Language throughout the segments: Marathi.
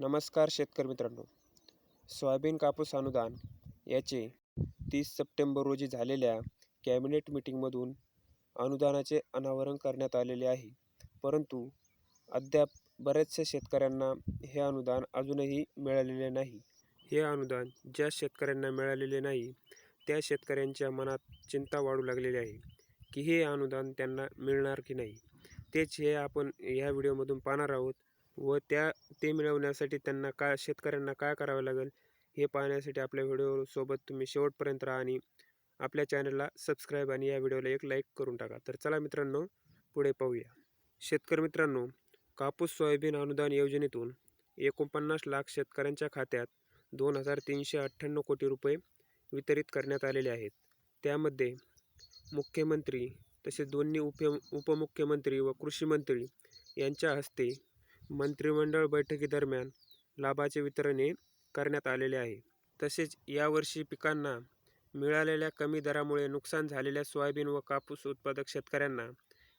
नमस्कार शेतकरी मित्रांनो. सोयाबीन कापूस अनुदान याचे तीस सप्टेंबर रोजी झालेल्या कॅबिनेट मिटिंगमधून अनुदानाचे अनावरण करण्यात आलेले आहे. परंतु अद्याप बऱ्याचशा शेतकऱ्यांना हे अनुदान अजूनही मिळालेले नाही. हे अनुदान ज्या शेतकऱ्यांना मिळालेले नाही त्या शेतकऱ्यांच्या मनात चिंता वाढू लागलेली आहे की हे अनुदान त्यांना मिळणार की नाही. तेच हे आपण ह्या व्हिडिओमधून पाहणार आहोत. व त्या ते मिळवण्यासाठी त्यांना काय शेतकऱ्यांना काय करावं लागेल हे पाहण्यासाठी आपल्या व्हिडिओ सोबत तुम्ही शेवटपर्यंत राहा आणि आपल्या चॅनलला सबस्क्राईब आणि या व्हिडिओला एक लाईक करून टाका. तर चला मित्रांनो पुढे पाहूया. शेतकरी मित्रांनो कापूस सोयाबीन अनुदान योजनेतून एकोणपन्नास लाख शेतकऱ्यांच्या खात्यात दोन हजार तीनशे अठ्ठ्याण्णव कोटी रुपये वितरित करण्यात आलेले आहेत. त्यामध्ये मुख्यमंत्री तसेच दोन्ही उप उपमुख्यमंत्री व कृषी मंत्री यांच्या हस्ते मंत्रिमंडळ बैठकीदरम्यान लाभाचे वितरणे करण्यात आलेले आहे. तसेच यावर्षी पिकांना मिळालेल्या कमी दरामुळे नुकसान झालेल्या सोयाबीन व कापूस उत्पादक शेतकऱ्यांना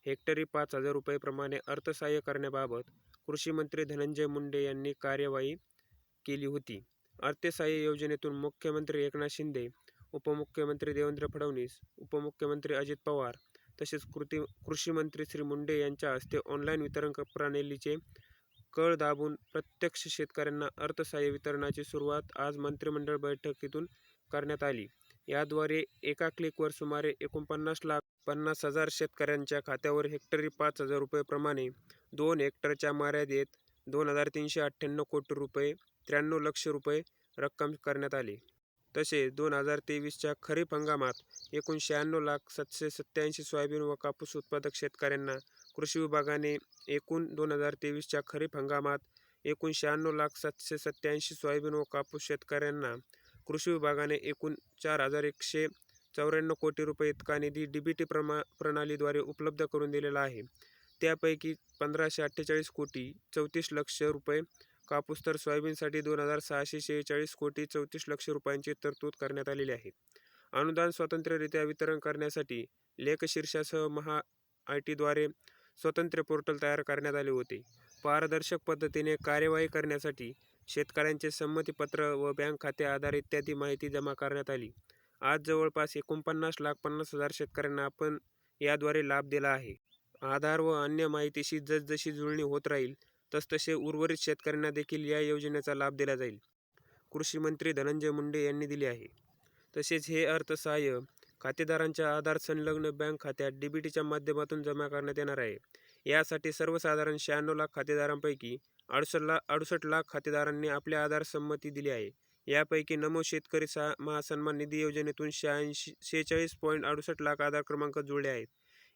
हेक्टरी पाच हजार रुपयेप्रमाणे अर्थसहाय्य करण्याबाबत कृषीमंत्री धनंजय मुंडे यांनी कार्यवाही केली होती. अर्थसहाय्य योजनेतून मुख्यमंत्री एकनाथ शिंदे उपमुख्यमंत्री देवेंद्र फडणवीस उपमुख्यमंत्री अजित पवार तसेच कृती कृषीमंत्री श्री मुंडे यांच्या हस्ते ऑनलाईन वितरण प्रणालीचे कळ दाबून प्रत्यक्ष शेतकऱ्यांना अर्थसहाय्य वितरणाची सुरुवात आज मंत्रिमंडळ बैठकीतून करण्यात आली. याद्वारे एका क्लिकवर सुमारे एकोणपन्नास लाख पन्नास हजार शेतकऱ्यांच्या खात्यावर हेक्टरी पाच हजार रुपयेप्रमाणे दोन हेक्टरच्या मर्यादेत दोन हजार तीनशे अठ्ठ्याण्णव कोटी रुपये त्र्याण्णव लक्ष रुपये रक्कम करण्यात आली. तसेच दोन हजार तेवीसच्या खरीप हंगामात एकूण शहाण्णव लाख सातशे सत्त्याऐंशी सोयाबीन व कापूस उत्पादक शेतकऱ्यांना कृषी विभागाने एकूण दोन हजार तेवीसच्या खरीप हंगामात एकूण शहाण्णव लाख सातशे सत्त्याऐंशी सोयाबीन व कापूस शेतकऱ्यांना कृषी विभागाने एकूण चार हजार एकशे चौऱ्याण्णव कोटी रुपये इतका निधी डी बी टी प्रमा प्रणालीद्वारे उपलब्ध करून दिलेला आहे. त्यापैकी पंधराशे अठ्ठेचाळीस कोटी चौतीस लक्ष रुपये कापूस तर सोयाबीनसाठी दोन हजार सहाशे शेहेचाळीस कोटी चौतीस लक्ष रुपयांची तरतूद करण्यात आलेली आहे. अनुदान स्वतंत्ररित्या वितरण करण्यासाठी लेखशीर्षासह महा आय टीद्वारे स्वतंत्र पोर्टल तयार करण्यात आले होते. पारदर्शक पद्धतीने कार्यवाही करण्यासाठी शेतकऱ्यांचे संमतीपत्र व बँक खाते आधार इत्यादी माहिती जमा करण्यात आली. आज जवळपास एकोणपन्नास लाख पन्नास हजार शेतकऱ्यांना आपण याद्वारे लाभ दिला आहे. आधार व अन्य माहितीशी जसजशी जुळणी होत राहील तसतसे उर्वरित शेतकऱ्यांना देखील या योजनेचा लाभ दिला जाईल. कृषी मंत्री धनंजय मुंडे यांनी दिले आहे. तसेच हे अर्थसहाय्य खातेदारांच्या आधार संलग्न बँक खात्यात डीबीटीच्या माध्यमातून जमा करण्यात येणार आहे. यासाठी सर्वसाधारण शहाण्णव लाख खातेदारांपैकी अडुसष्ट लाख अडुसष्ट लाख खातेदारांनी आपल्या आधार संमती दिली आहे. यापैकी नमो शेतकरी सा महासन्मान निधी योजनेतून शहाऐंशी शेहेचाळीस पॉईंट अडुसष्ट लाख आधार क्रमांक जुळले आहेत.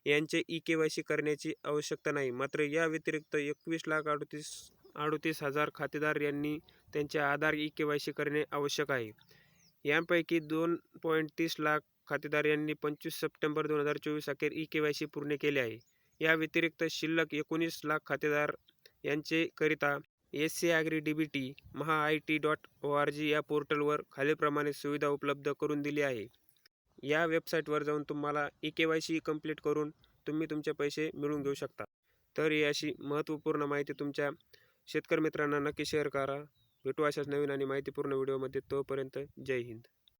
यांचे ई के वाय सी करण्याची आवश्यकता नाही. मात्र या व्यतिरिक्त एकवीस लाख अडतीस अडतीस हजार खातेदार यांनी त्यांचे Aadhaar E K Y C करणे आवश्यक आहे. यांपैकी दोन पॉईंट तीस लाख खातेदार यांनी पंचवीस सप्टेंबर दोन हजार चोवीस अखेर ई के वाय सी पूर्ण केले आहे. या व्यतिरिक्त शिल्लक एकोणीस लाख खातेदार यांचेकरिता S C agri D B T Maha I T dot O R G या पोर्टलवर खालीलप्रमाणे सुविधा उपलब्ध करून दिली आहे. या वेबसाईटवर जाऊन तुम्हाला E K Y C complete करून तुम्ही तुमचे पैसे मिळवून घेऊ शकता. तर ही अशी महत्त्वपूर्ण माहिती तुमच्या शेतकरी मित्रांना नक्की शेअर करा. भेटू अशाच नवीन आणि माहितीपूर्ण व्हिडिओमध्ये तोपर्यंत जय हिंद.